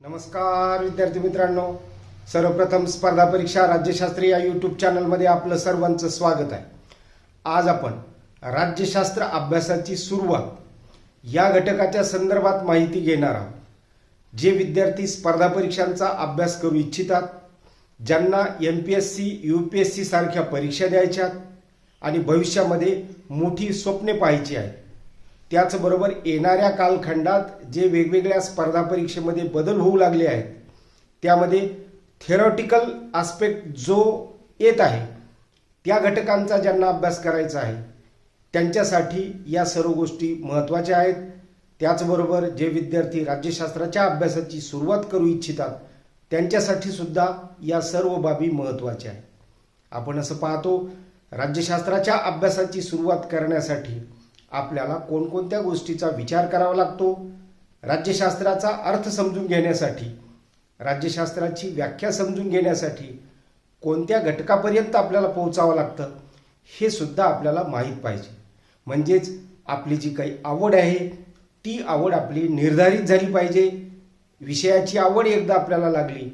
नमस्कार विद्यार्थी मित्रांनो. सर्वप्रथम स्पर्धा परीक्षा राज्यशास्त्र या यूट्यूब चॅनलमध्ये आपलं सर्वांचं स्वागत आहे. आज आपण राज्यशास्त्र अभ्यासाची सुरुवात या घटकाच्या संदर्भात माहिती घेणार आहोत. जे विद्यार्थी स्पर्धा परीक्षांचा अभ्यास करू इच्छितात ज्यांना M P S C U P S C सारख्या परीक्षा द्यायच्यात आणि भविष्यामध्ये मोठी स्वप्ने पाहायची आहेत त्याचबरोबर येणाऱ्या कालखंडात जे वेगवेगळ्या स्पर्धा परीक्षेमध्ये बदल होऊ लागले आहेत त्यामध्ये थेरॉटिकल आस्पेक्ट जो येत आहे त्या घटकांचा ज्यांना अभ्यास करायचा आहे त्यांच्यासाठी या सर्व गोष्टी महत्त्वाच्या आहेत. त्याचबरोबर जे विद्यार्थी राज्यशास्त्राच्या अभ्यासाची सुरुवात करू इच्छितात त्यांच्यासाठी सुद्धा या सर्व बाबी महत्त्वाच्या आहेत. आपण असं पाहतो राज्यशास्त्राच्या अभ्यासाची सुरुवात करण्यासाठी आपल्याला कोणकोणत्या गोष्टीचा विचार करावा लागतो? राज्यशास्त्राचा अर्थ समजून घेण्यासाठी राज्यशास्त्राची व्याख्या समजून घेण्यासाठी कोणत्या घटकापर्यंत आपल्याला पोहोचावं लागतं हे सुद्धा आपल्याला माहीत पाहिजे. म्हणजेच आपली जी काही आवड आहे ती आवड आपली निर्धारित झाली पाहिजे. विषयाची आवड एकदा आपल्याला लागली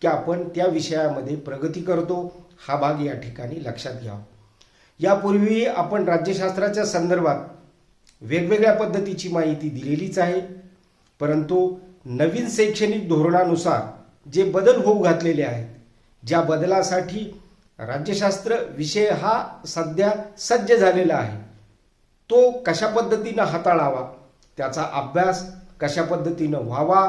की आपण त्या विषयामध्ये प्रगती करतो हा भाग या ठिकाणी लक्षात घ्यावा. यापूर्वी आपण राज्यशास्त्राच्या संदर्भात वेगवेगळ्या पद्धतीची माहिती दिलेलीच आहे. परंतु नवीन शैक्षणिक धोरणानुसार जे बदल होऊ घातलेले आहेत ज्या बदलासाठी राज्यशास्त्र विषय हा सध्या सज्ज झालेला आहे तो कशा पद्धतीनं हाताळावा त्याचा अभ्यास कशा पद्धतीनं व्हावा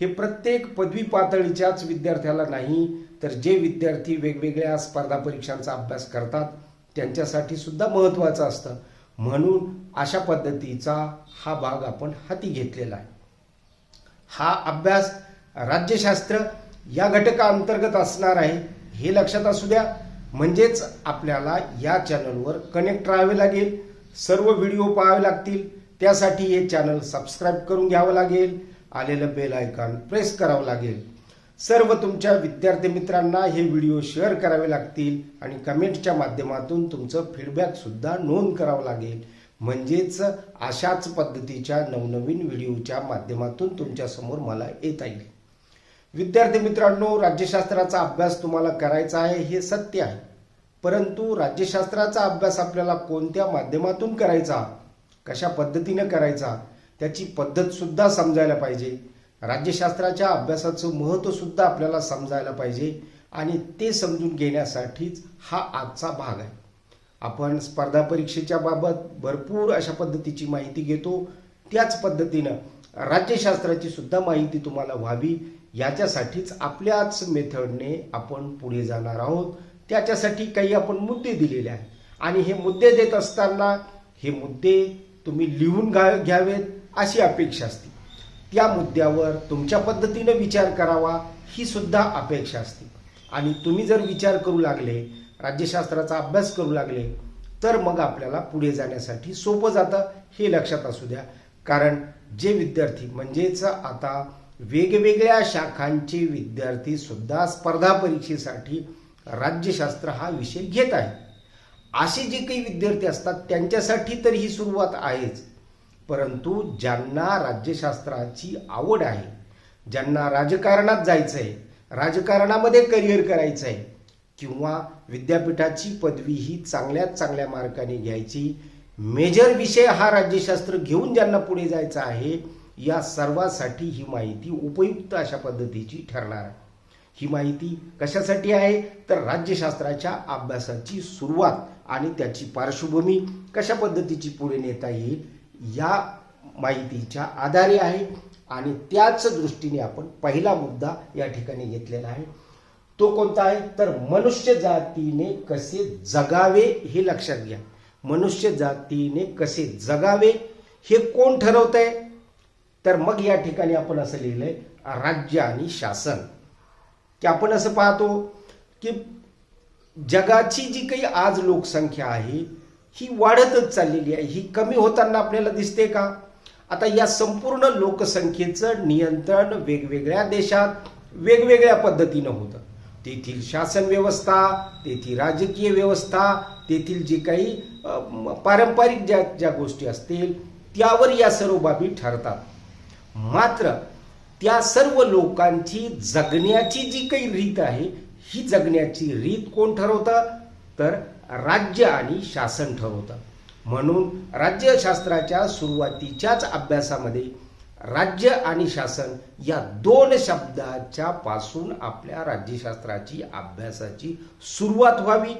हे प्रत्येक पदवी पातळीच्याच विद्यार्थ्याला नाही तर जे विद्यार्थी वेगवेगळ्या स्पर्धा परीक्षांचा अभ्यास करतात त्यांच्यासाठी सुद्धा महत्त्वाचं असतं. म्हणून अशा पद्धतीचा हा भाग आपण हाती घेतलेला आहे. हा अभ्यास राज्यशास्त्र या घटकाअंतर्गत असणार आहे हे लक्षात असू द्या. म्हणजेच आपल्याला या चॅनलवर कनेक्ट राहावे लागेल सर्व व्हिडिओ पाहावे लागतील त्यासाठी हे चॅनल सबस्क्राईब करून घ्यावं लागेल आलेलं बेल आयकॉन प्रेस करावं लागेल. सर्व तुमच्या विद्यार्थी मित्रांना हे व्हिडिओ शेअर करावे लागतील आणि कमेंटच्या माध्यमातून तुमचं फीडबॅक सुद्धा नोंद करावं लागेल. म्हणजेच अशाच पद्धतीच्या नवनवीन व्हिडिओच्या माध्यमातून तुमच्यासमोर मला येता येईल. विद्यार्थी मित्रांनो राज्यशास्त्राचा अभ्यास तुम्हाला करायचा आहे हे सत्य आहे. परंतु राज्यशास्त्राचा अभ्यास आपल्याला कोणत्या माध्यमातून करायचा? कशा पद्धतीनं करायचा? त्याची पद्धतसुद्धा समजायला पाहिजे. राज्यशास्त्राच्या अभ्यासाचं महत्त्व सुद्धा आपल्याला समजायला पाहिजे आणि ते समजून घेण्यासाठीच हा आजचा भाग आहे. आपण स्पर्धा परीक्षेच्या बाबत भरपूर अशा पद्धतीची माहिती घेतो. त्याच पद्धतीनं राज्यशास्त्राची सुद्धा माहिती तुम्हाला व्हावी. याच्यासाठीच आपल्याच मेथडने आपण पुढे जाणार आहोत. त्याच्यासाठी काही आपण मुद्दे दिलेले आहेत. आणि हे मुद्दे देत असताना हे मुद्दे तुम्ही लिहून घ्यावेत अशी अपेक्षा असते. त्या मुद्द्यावर तुमच्या पद्धतीनं विचार करावा ही सुद्धा अपेक्षा असते. आणि तुम्ही जर विचार करू लागले राज्यशास्त्राचा अभ्यास करू लागले तर मग आपल्याला पुढे जाण्यासाठी सोपं जातं हे लक्षात असू द्या. कारण जे विद्यार्थी म्हणजेच आता वेगवेगळ्या शाखांचे विद्यार्थी सुद्धा स्पर्धा परीक्षेसाठी राज्यशास्त्र हा विषय घेत आहे असे जे काही विद्यार्थी असतात त्यांच्यासाठी तर ही सुरुवात आहेच. परंतु ज्यांना राज्यशास्त्राची आवड आहे ज्यांना राजकारणात जायचं आहे राजकारणामध्ये करिअर करायचं आहे किंवा विद्यापीठाची पदवी ही चांगल्यात चांगल्या मार्काने घ्यायची मेजर विषय हा राज्यशास्त्र घेऊन ज्यांना पुढे जायचं आहे या सर्वासाठी ही माहिती उपयुक्त अशा पद्धतीची ठरणार आहे. ही माहिती कशासाठी आहे? तर राज्यशास्त्राच्या अभ्यासाची सुरुवात आणि त्याची पार्श्वभूमी कशा पद्धतीची पुढे नेता येईल या माहितीच्या आधारे आहे आणि त्याच दृष्टीने आपण पहिला मुद्दा या ठिकाणी घेतलेला आहे. तो कोणता आहे? तर मनुष्य जातीने कसे जगावे हे लक्षात घ्या. मनुष्य जातीने कसे जगावे हे कोण ठरवत आहे तर मग या ठिकाणी आपण असं लिहिलंय राज्य आणि शासन. की आपण असं पाहतो की जगाची जी काही आज लोकसंख्या आहे ही वाढतच चाललेली आहे. ही कमी होताना आपल्याला दिसते का? आता या संपूर्ण लोकसंख्येचं नियंत्रण वेगवेगळ्या देशात वेगवेगळ्या पद्धतीनं होतं. तेथील शासन व्यवस्था तेथील राजकीय व्यवस्था तेथील जे काही पारंपरिक ज्या ज्या गोष्टी असतील त्यावर या सर्व बाबी ठरतात. मात्र त्या सर्व लोकांची जगण्याची जी काही रीत आहे ही जगण्याची रीत कोण ठरवतं? तर राज्य आणि शासन ठरवतं. म्हणून राज्यशास्त्राच्या सुरुवातीच्याच अभ्यासामध्ये राज्य आणि शासन या दोन शब्दाच्या पासून आपल्या राज्यशास्त्राची अभ्यासाची सुरुवात व्हावी.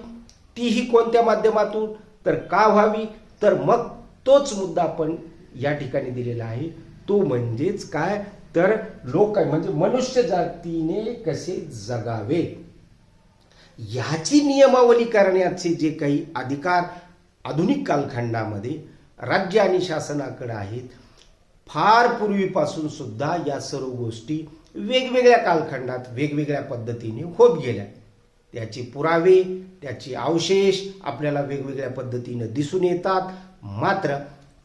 तीही कोणत्या माध्यमातून? तर का व्हावी? तर मग तोच मुद्दा आपण या ठिकाणी दिलेला आहे. तो म्हणजेच काय? तर लोक म्हणजे मनुष्य जातीने कसे जगावे? ह्याची नियमावली करण्याचे जे काही अधिकार आधुनिक कालखंडामध्ये राज्य आणि शासनाकडे आहेत फार पूर्वीपासून सुद्धा या सर्व गोष्टी वेगवेगळ्या कालखंडात वेगवेगळ्या पद्धतीने होत गेल्या. त्याचे पुरावे त्याचे अवशेष आपल्याला वेगवेगळ्या पद्धतीने दिसून येतात. मात्र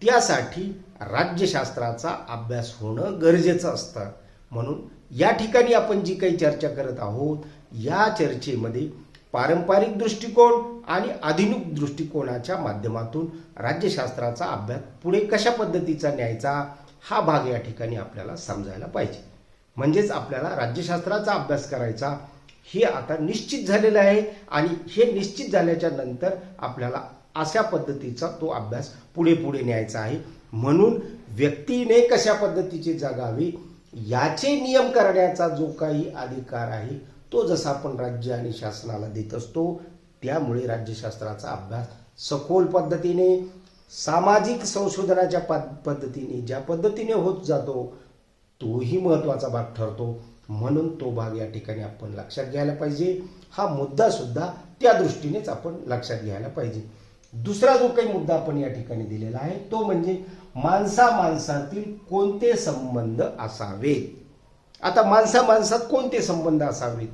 त्यासाठी राज्यशास्त्राचा अभ्यास होणं गरजेचं असतं. म्हणून या ठिकाणी आपण जी काही चर्चा करत आहोत या चर्चेमध्ये पारंपरिक दृष्टिकोन आणि आधुनिक दृष्टिकोनाच्या माध्यमातून राज्यशास्त्राचा अभ्यास पुढे कशा पद्धतीचा न्यायचा हा भाग या ठिकाणी आपल्याला समजायला पाहिजे. म्हणजेच आपल्याला राज्यशास्त्राचा अभ्यास करायचा हे आता निश्चित झालेलं आहे आणि हे निश्चित झाल्याच्यानंतर आपल्याला अशा पद्धतीचा तो अभ्यास पुढे पुढे न्यायचा आहे. म्हणून व्यक्तीने कशा पद्धतीचे जगावे याचे नियम करण्याचा जो काही अधिकार आहे तो जसा आपण राज्य आणि शासनाला देत असतो त्यामुळे राज्यशास्त्राचा अभ्यास सखोल पद्धतीने सामाजिक संशोधनाच्या पद्धतीने ज्या पद्धतीने होत जातो तोही महत्त्वाचा भाग ठरतो. म्हणून तो भाग या ठिकाणी आपण लक्षात घ्यायला पाहिजे. हा मुद्दा सुद्धा त्या दृष्टीनेच आपण लक्षात घ्यायला पाहिजे. दुसरा जो काही मुद्दा आपण या ठिकाणी दिलेला आहे तो म्हणजे माणसा माणसातील कोणते संबंध असावेत? आता माणसा माणसात कोणते संबंध असावेत?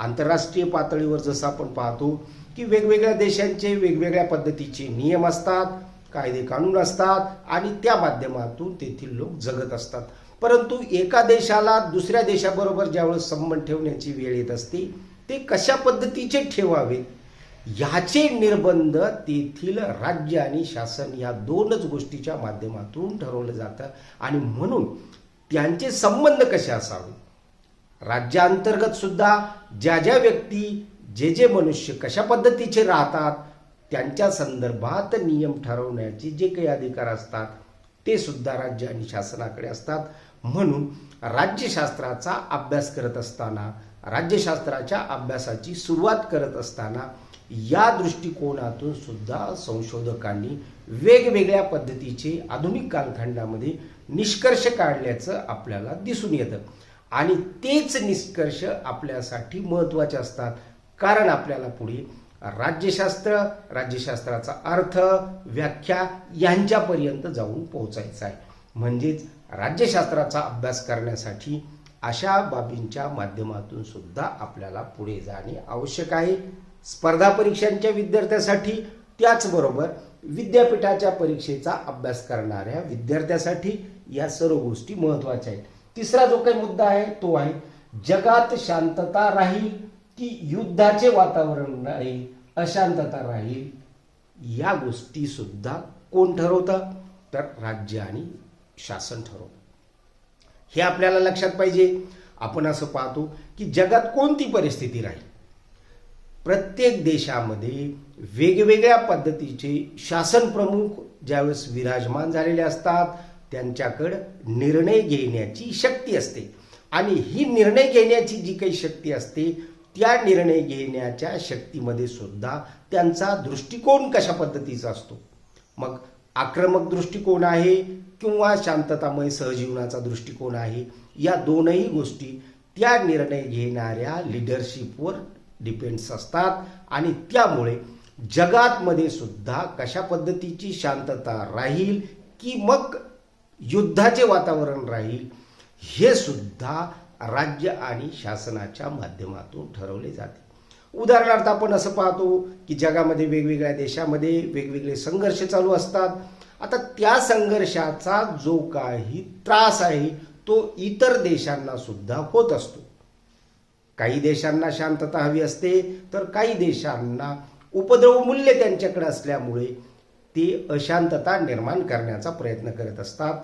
आंतरराष्ट्रीय पातळीवर जसं आपण पाहतो की वेगवेगळ्या देशांचे वेगवेगळ्या पद्धतीचे नियम असतात कायदे कानून असतात आणि त्या माध्यमातून तेथील लोक जगत असतात. परंतु एका देशाला दुसऱ्या देशाबरोबर ज्यावेळेस संबंध ठेवण्याची वेळ येत असते ते कशा पद्धतीचे ठेवावेत? ह्याचे निर्बंध तेथील राज्य आणि शासन या दोनच गोष्टीच्या माध्यमातून ठरवलं जातं आणि म्हणून त्यांचे संबंध कसे असावे राज्यांतर्गत सुद्धा ज्या ज्या व्यक्ती जे जे मनुष्य कशा पद्धतीचे राहतात त्यांच्या संदर्भात नियम ठरवण्याचे जे काही अधिकार असतात ते सुद्धा राज्य आणि शासनाकडे असतात. म्हणून राज्यशास्त्राचा अभ्यास करत असताना राज्यशास्त्राच्या अभ्यासाची सुरुवात करत असताना या दृष्टिकोनातून सुद्धा संशोधकांनी वेगवेगळ्या पद्धतीचे आधुनिक कालखंडामध्ये निष्कर्ष काढल्याचं आपल्याला दिसून येतं. आणि तेच निष्कर्ष आपल्यासाठी महत्त्वाचे असतात. कारण आपल्याला पुढे राज्यशास्त्र राज्यशास्त्राचा अर्थ व्याख्या यांच्यापर्यंत जाऊन पोहोचायचं आहे. म्हणजेच राज्यशास्त्राचा अभ्यास करण्यासाठी अशा बाबींच्या माध्यमातून सुद्धा आपल्याला पुढे जाणे आवश्यक आहे. स्पर्धा परीक्षांच्या विद्यार्थ्यासाठी त्याचबरोबर विद्यापीठाच्या परीक्षेचा अभ्यास करणाऱ्या विद्यार्थ्यासाठी या सर्व गोष्टी महत्त्वाच्या आहेत. तिसरा जो काही मुद्दा आहे तो आहे जगात शांतता राहील की युद्धाचे वातावरण राहील अशांतता राहील? या गोष्टी सुद्धा कोण ठरवतं? तर राज्य आणि शासन ठरवतं. हे आपल्याला लक्षात पाहिजे. आपण असं पाहतो की जगात कोणती परिस्थिती राहील? प्रत्येक देशामध्ये वेगवेगळ्या पद्धतीचे शासन प्रमुख ज्यावेळेस विराजमान झालेले असतात त्यांच्याकडं निर्णय घेण्याची शक्ती असते. आणि ही निर्णय घेण्याची जी काही शक्ती असते त्या निर्णय घेण्याच्या शक्तीमध्ये सुद्धा त्यांचा दृष्टिकोन कशा पद्धतीचा असतो? मग आक्रमक दृष्टिकोन आहे किंवा शांततामय सहजीवनाचा दृष्टिकोन आहे या दोनही गोष्टी त्या निर्णय घेणाऱ्या लिडरशिपवर डिपेंड्स असतात. आणि त्यामुळे जगातमध्ये सुद्धा कशा पद्धतीची शांतता राहील की मग युद्धाचे वातावरण राहील हे सुद्धा राज्य आणि शासनाच्या माध्यमातून ठरवले जाते. उदाहरणार्थ आपण असं पाहतो की जगामध्ये वेगवेगळ्या देशामध्ये वेगवेगळे संघर्ष चालू असतात. आता त्या संघर्षाचा जो काही त्रास आहे तो इतर देशांना सुद्धा होत असतो. काही देशांना शांतता हवी असते तर काही देशांना उपद्रव मूल्य त्यांच्याकडे असल्यामुळे ते अशांतता निर्माण करण्याचा प्रयत्न करत असतात.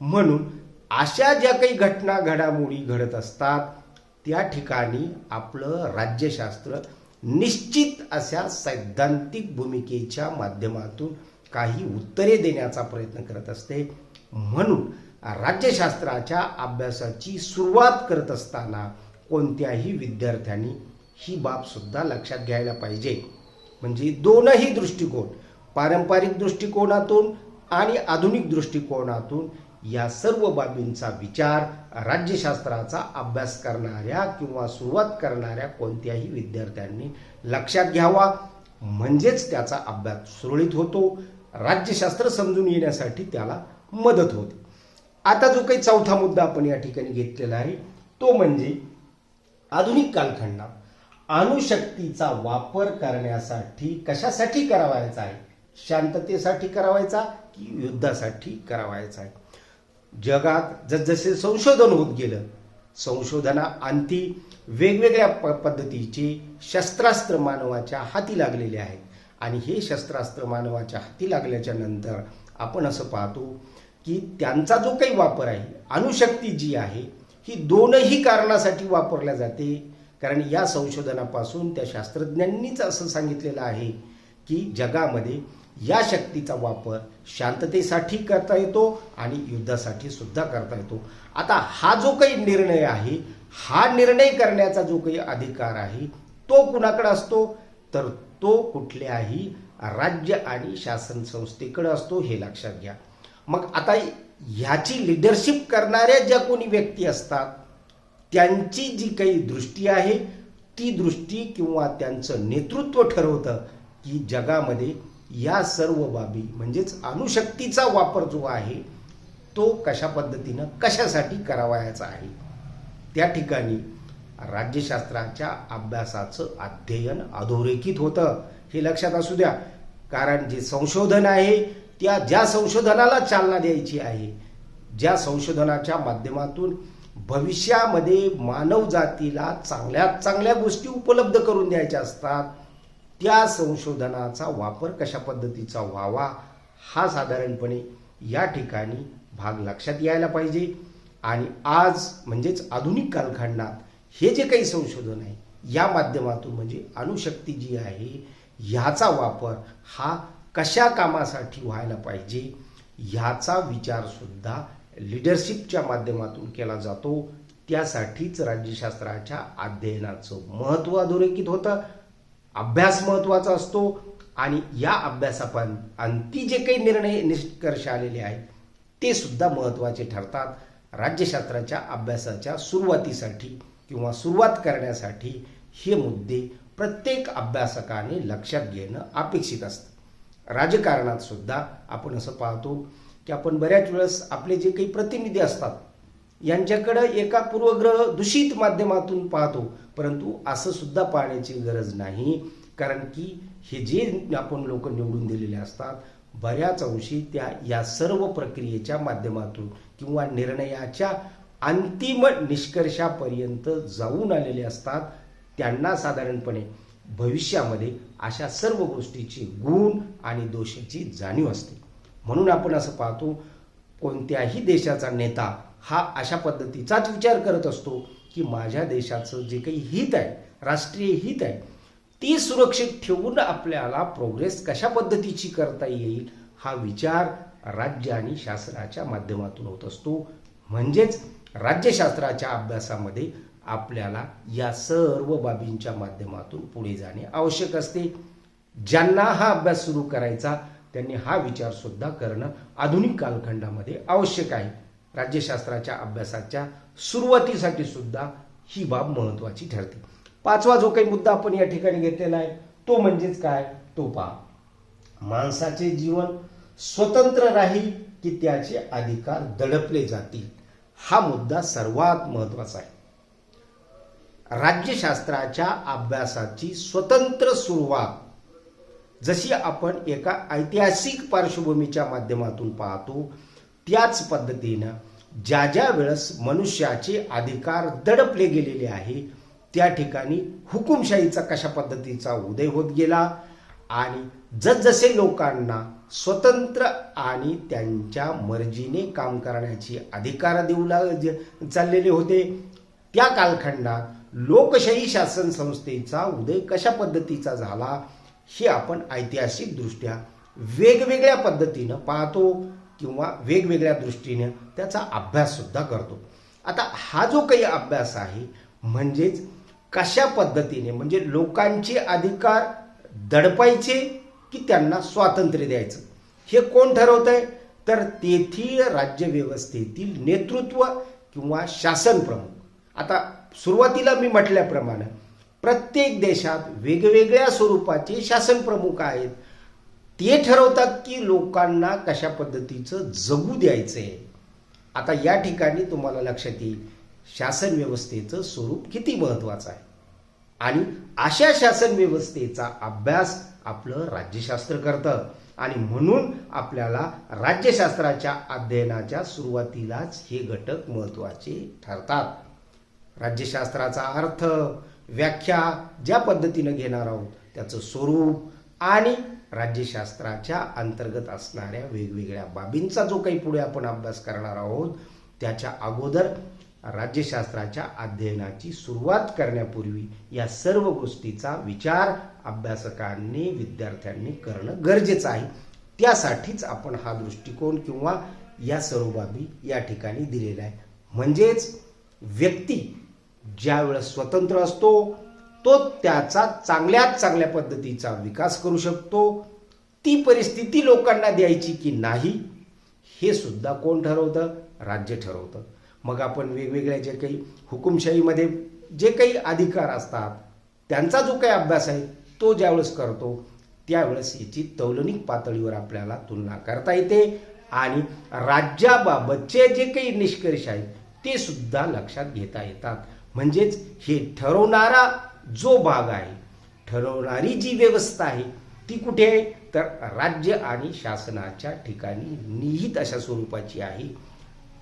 म्हणून अशा ज्या काही घटना घडामोडी घडत असतात त्या ठिकाणी आपलं राज्यशास्त्र निश्चित अशा सैद्धांतिक भूमिकेच्या माध्यमातून काही उत्तरे देण्याचा प्रयत्न करत असते. म्हणून राज्यशास्त्राच्या अभ्यासाची सुरुवात करत असताना कोणत्याही विद्यार्थ्यांनी ही बाबसुद्धा लक्षात घ्यायला पाहिजे. म्हणजे दोनही दृष्टिकोन पारंपरिक दृष्टिकोनातून आणि आधुनिक दृष्टिकोनातून या सर्व बाबींचा विचार राज्यशास्त्राचा अभ्यास करणाऱ्या किंवा सुरुवात करणाऱ्या कोणत्याही विद्यार्थ्यांनी लक्षात घ्यावा. म्हणजेच त्याचा अभ्यास सुरळीत होतो. राज्यशास्त्र समजून येण्यासाठी त्याला मदत होते. आता जो काही चौथा मुद्दा आपण या ठिकाणी घेतलेला आहे तो म्हणजे आधुनिक कालखंडात अणुशक्तीचा वापर करण्यासाठी कशासाठी करावायचा आहे? शांततेसाठी करावायचा की युद्धासाठी करावायचा? आहे जगात जसजसे संशोधन होत गेलं संशोधना अंती वेगवेगळ्या प पद्धतीचे शस्त्रास्त्र मानवाच्या हाती लागलेले आहेत आणि हे शस्त्रास्त्र मानवाच्या हाती लागल्याच्या नंतर आपण असं पाहतो की त्यांचा जो काही वापर आहे अणुशक्ती जी आहे ही दोनही कारणासाठी वापरल्या जाते. कारण या संशोधनापासून त्या शास्त्रज्ञांनीच असं सांगितलेलं आहे की जगामध्ये या शक्तीचा वापर शांततेसाठी करता येतो आणि युद्धासाठी सुद्धा करता येतो. आता हा जो काही निर्णय आहे हा निर्णय करण्याचा जो काही अधिकार आहे तो कुणाकडे असतो? तर तो कुठल्याही राज्य आणि शासन संस्थेकडे असतो हे लक्षात घ्या. मग आता ह्याची लिडरशिप करणाऱ्या ज्या कोणी व्यक्ती असतात त्यांची जी काही दृष्टी आहे ती दृष्टी किंवा त्यांचं नेतृत्व ठरवतं की जगामध्ये या सर्व बाबी म्हणजेच अणुशक्तीचा वापर जो आहे तो कशा पद्धतीनं कशासाठी करावायचा आहे? त्या ठिकाणी राज्यशास्त्राच्या अभ्यासाचं अध्ययन अधोरेखित होतं. हे लक्षात असू द्या. कारण जे संशोधन आहे त्या ज्या संशोधनाला चालना द्यायची आहे ज्या संशोधनाच्या माध्यमातून भविष्यामध्ये मानव जातीला चांगल्यात चांगल्या गोष्टी उपलब्ध करून द्यायच्या असतात त्या संशोधनाचा वापर कशा पद्धतीचा व्हावा हा साधारणपणे या ठिकाणी भाग लक्षात यायला पाहिजे. आणि आज म्हणजेच आधुनिक कालखंडात हे जे काही संशोधन आहे या माध्यमातून म्हणजे अणुशक्ती जी आहे ह्याचा वापर हा कशा कामासाठी व्हायला पाहिजे ह्याचा विचार सुद्धा लिडरशिपच्या माध्यमातून केला जातो. त्यासाठीच राज्यशास्त्राच्या अध्ययनाचं महत्त्व अधोरेखित होतं. अभ्यास महत्त्वाचा असतो आणि या अभ्यासापण अंती जे काही निर्णय निष्कर्ष आलेले आहेत ते सुद्धा महत्त्वाचे ठरतात राज्यशास्त्राच्या अभ्यासाच्या सुरुवातीसाठी किंवा सुरुवात करण्यासाठी हे मुद्दे प्रत्येक अभ्यासकाने लक्षात घेणं अपेक्षित असतं. राजकारणात सुद्धा आपण असं पाहतो की आपण बऱ्याच वेळेस आपले जे काही प्रतिनिधी असतात यांच्याकडं एका पूर्वग्रह दूषित माध्यमातून पाहतो. परंतु असं सुद्धा पाहण्याची गरज नाही. कारण की हे जे आपण लोक निवडून दिलेले असतात बऱ्याच अंशी त्या या सर्व प्रक्रियेच्या माध्यमातून किंवा निर्णयाच्या अंतिम निष्कर्षापर्यंत जाऊन आलेले असतात. त्यांना साधारणपणे भविष्यामध्ये अशा सर्व गोष्टीची गुण आणि दोषाची जाणीव असते. म्हणून आपण असं पाहतो कोणत्याही देशाचा नेता हा अशा पद्धतीचाच विचार करत असतो की माझ्या देशाचं जे काही हित आहे राष्ट्रीय हित आहे ती सुरक्षित ठेवून आपल्याला प्रोग्रेस कशा पद्धतीची करता येईल हा विचार राज्य आणि शासनाच्या माध्यमातून होत असतो. म्हणजेच राज्यशास्त्राच्या अभ्यासामध्ये आपल्याला या सर्व बाबींच्या माध्यमातून पुढे जाणे आवश्यक असते. ज्यांना हा अभ्यास सुरू करायचा त्यांनी हा विचारसुद्धा करणं आधुनिक कालखंडामध्ये आवश्यक आहे. राज्यशास्त्राच्या अभ्यासाच्या सुरुवातीसाठी सुद्धा ही बाब महत्वाची ठरते. पाचवा जो काही मुद्दा आपण या ठिकाणी घेतलेला आहे तो म्हणजेच काय? तो पहा माणसाचे जीवन स्वतंत्र राहील की त्याचे अधिकार दडपले जातील? हा मुद्दा सर्वात महत्त्वाचा आहे. राज्यशास्त्राच्या अभ्यासाची स्वतंत्र सुरुवात जशी आपण एका ऐतिहासिक पार्श्वभूमीच्या माध्यमातून पाहतो त्याच पद्धतीनं ज्या ज्या वेळेस मनुष्याचे अधिकार दडपले गेलेले आहे त्या ठिकाणी हुकुमशाहीचा कशा पद्धतीचा उदय होत गेला आणि जसजसे लोकांना स्वतंत्र आणि त्यांच्या मर्जीने काम करण्याची अधिकार देऊ लाग चाललेले होते त्या कालखंडात लोकशाही शासन संस्थेचा उदय कशा पद्धतीचा झाला हे आपण ऐतिहासिकदृष्ट्या वेगवेगळ्या पद्धतीनं पाहतो. किंवा वेगवेगळ्या दृष्टीने त्याचा अभ्याससुद्धा करतो. आता हा जो काही अभ्यास आहे म्हणजेच कशा पद्धतीने म्हणजे लोकांचे अधिकार दडपायचे की त्यांना स्वातंत्र्य द्यायचं? हे कोण ठरवत आहे तर तेथील राज्यव्यवस्थेतील नेतृत्व किंवा शासन प्रमुख. आता सुरुवातीला मी म्हटल्याप्रमाणे प्रत्येक देशात वेगवेगळ्या स्वरूपाचे शासन प्रमुख आहेत. ते ठरवतात की लोकांना कशा पद्धतीचं जगू द्यायचं आहे आता या ठिकाणी तुम्हाला लक्षात येईल शासन व्यवस्थेचं स्वरूप किती महत्वाचं आहे. आणि अशा शासन व्यवस्थेचा अभ्यास आपलं राज्यशास्त्र करतं. आणि म्हणून आपल्याला राज्यशास्त्राच्या अध्ययनाच्या सुरुवातीलाच हे घटक महत्त्वाचे ठरतात. राज्यशास्त्राचा अर्थ व्याख्या ज्या पद्धतीनं घेणार आहोत त्याचं स्वरूप आणि राज्यशास्त्राच्या अंतर्गत असणाऱ्या वेगवेगळ्या बाबींचा जो काही पुढे आपण अभ्यास करणार आहोत त्याच्या अगोदर राज्यशास्त्राच्या अध्ययनाची सुरुवात करण्यापूर्वी या सर्व गोष्टीचा विचार अभ्यासकांनी विद्यार्थ्यांनी करणं गरजेचं आहे. त्यासाठीच आपण हा दृष्टिकोन किंवा या सर्व बाबी या ठिकाणी दिलेला आहे म्हणजेच व्यक्ती ज्यावेळेस स्वतंत्र असतो तो त्याचा चांगल्यात चांगल्या पद्धतीचा विकास करू शकतो. ती परिस्थिती लोकांना द्यायची की नाही हे सुद्धा कोण ठरवतं? राज्य ठरवतं. मग आपण वेगवेगळ्या जे काही हुकुमशाहीमध्ये जे काही अधिकार असतात त्यांचा जो काही अभ्यास आहे तो ज्यावेळेस करतो त्यावेळेस याची तौलनिक पातळीवर आपल्याला तुलना करता येते आणि राज्याबाबतचे जे काही निष्कर्ष आहेत ते सुद्धा लक्षात घेता येतात. म्हणजेच हे ठरवणारा जो भाग आहे ठरवणारी जी व्यवस्था आहे ती कुठे आहे? तर राज्य आणि शासनाच्या ठिकाणी निहित अशा स्वरूपाची आहे.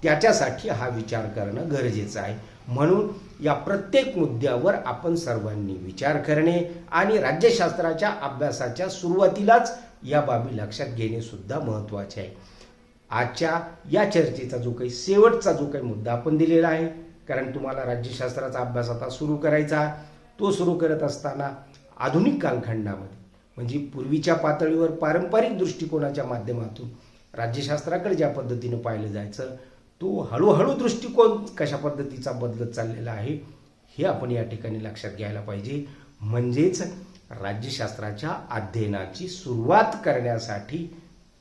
त्याच्यासाठी हा विचार करणं गरजेचं आहे. म्हणून या प्रत्येक मुद्द्यावर आपण सर्वांनी विचार करणे आणि राज्यशास्त्राच्या अभ्यासाच्या सुरुवातीलाच या बाबी लक्षात घेणे सुद्धा महत्त्वाचे आहे. आजच्या या चर्चेचा जो काही शेवटचा जो काही मुद्दा आपण दिलेला आहे कारण तुम्हाला राज्यशास्त्राचा अभ्यास आता सुरू करायचा आहे. तो सुरू करत असताना आधुनिक कालखंडामध्ये म्हणजे पूर्वीच्या पातळीवर पारंपरिक दृष्टिकोनाच्या माध्यमातून राज्यशास्त्राकडे ज्या पद्धतीनं पाहिलं जायचं तो हळूहळू दृष्टिकोन कशा पद्धतीचा बदलत चाललेला आहे हे आपण या ठिकाणी लक्षात घ्यायला पाहिजे. म्हणजेच राज्यशास्त्राच्या अध्ययनाची सुरुवात करण्यासाठी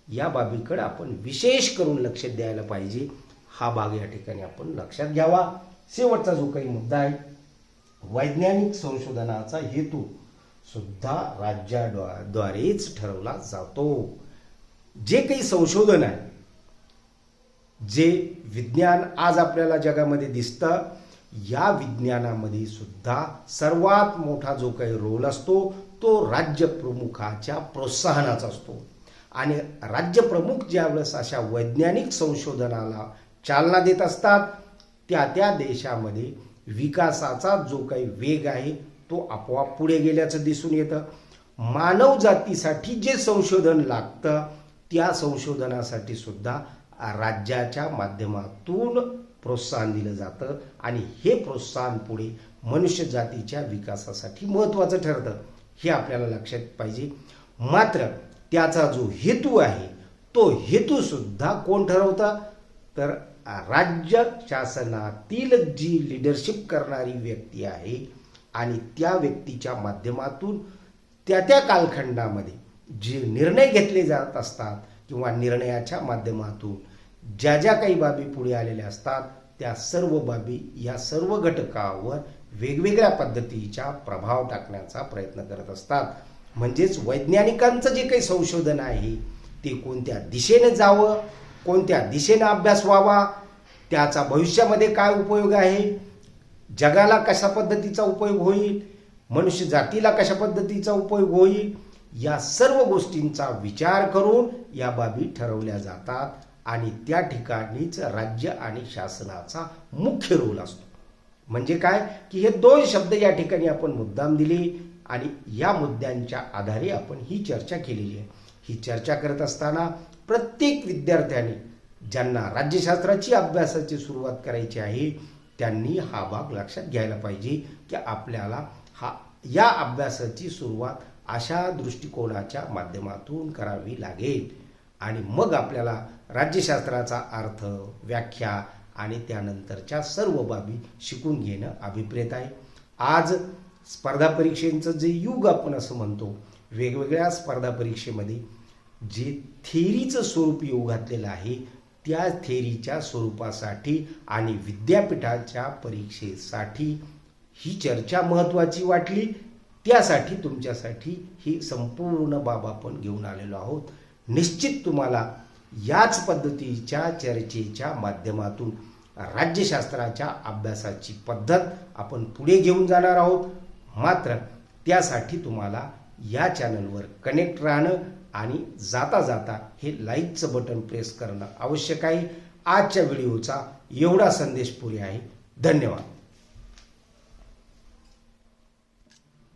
या बाबीकडे आपण विशेष करून लक्ष द्यायला पाहिजे. हा भाग या ठिकाणी आपण लक्षात घ्यावा. शेवटचा जो काही मुद्दा आहे वैज्ञानिक संशोधनाचा हेतू सुद्धा राज्याद्वारेच ठरवला जातो. जे काही संशोधन आहे जे विज्ञान आज आपल्याला जगामध्ये दिसतं या विज्ञानामध्ये सुद्धा सर्वात मोठा जो काही रोल असतो तो राज्य प्रमुखाच्या प्रोत्साहनाचा असतो. आणि राज्यप्रमुख ज्यावेळेस अशा वैज्ञानिक संशोधनाला चालना देत असतात त्या त्या देशामध्ये विकासाचा जो काही वेग आहे तो आपोआप पुढे गेल्याचं दिसून येतं. मानव जातीसाठी जे संशोधन लागतं त्या संशोधनासाठी सुद्धा राज्याच्या माध्यमातून प्रोत्साहन दिलं जातं आणि हे प्रोत्साहन पुढे मनुष्य जातीच्या विकासासाठी महत्त्वाचं ठरतं. हे आपल्याला लक्षात पाहिजे. मात्र त्याचा जो हेतू आहे तो हेतू सुद्धा कोण ठरवतं? तर राज्य शासनातील जी लिडरशिप करणारी व्यक्ती आहे आणि त्या व्यक्तीच्या माध्यमातून त्या त्या कालखंडामध्ये जे निर्णय घेतले जात असतात किंवा निर्णयाच्या माध्यमातून ज्या ज्या काही बाबी पुढे आलेल्या असतात त्या सर्व बाबी या सर्व घटकावर वेगवेगळ्या पद्धतीचा प्रभाव टाकण्याचा प्रयत्न करत असतात. म्हणजेच वैज्ञानिकांचं जे काही संशोधन आहे ते कोणत्या दिशेने जावं कोणत्या दिशेनं अभ्यास व्हावा? त्याचा भविष्यामध्ये काय उपयोग आहे? जगाला कशा पद्धतीचा उपयोग होईल? मनुष्य जातीला कशा पद्धतीचा उपयोग होईल? या सर्व गोष्टींचा विचार करून या बाबी ठरवल्या जातात आणि त्या ठिकाणीच राज्य आणि शासनाचा मुख्य रोल असतो. म्हणजे काय? की हे दोन शब्द या ठिकाणी आपण मुद्दाम दिले आणि या मुद्द्यांच्या आधारे आपण ही चर्चा केलेली आहे. ही चर्चा करत असताना प्रत्येक विद्यार्थ्याने ज्यांना राज्यशास्त्राची अभ्यासाची सुरुवात करायची आहे त्यांनी हा भाग लक्षात घ्यायला पाहिजे की आपल्याला हा या अभ्यासाची सुरुवात अशा दृष्टिकोनाच्या माध्यमातून करावी लागेल. आणि मग आपल्याला राज्यशास्त्राचा अर्थ व्याख्या आणि त्यानंतरच्या सर्व बाबी शिकून घेणं अभिप्रेत आहे. आज स्पर्धा परीक्षेचं जे युग आपण असं म्हणतो वेगवेगळ्या स्पर्धा परीक्षेमध्ये जे थेरीचं स्वरूप येऊ घातलेलं आहे त्या थेरीच्या स्वरूपासाठी आणि विद्यापीठाच्या परीक्षेसाठी ही चर्चा महत्त्वाची वाटली. त्यासाठी तुमच्यासाठी ही संपूर्ण बाब आपण घेऊन आलेलो आहोत. निश्चित तुम्हाला याच पद्धतीच्या चर्चेच्या माध्यमातून राज्यशास्त्राच्या अभ्यासाची पद्धत आपण पुढे घेऊन जाणार आहोत. मात्र त्यासाठी तुम्हाला या चॅनलवर कनेक्ट राहणं आणि जाता जाता हे लाईकचं बटन प्रेस करणं आवश्यक आहे. आजच्या व्हिडिओचा एवढा संदेश पुरे आहे. धन्यवाद.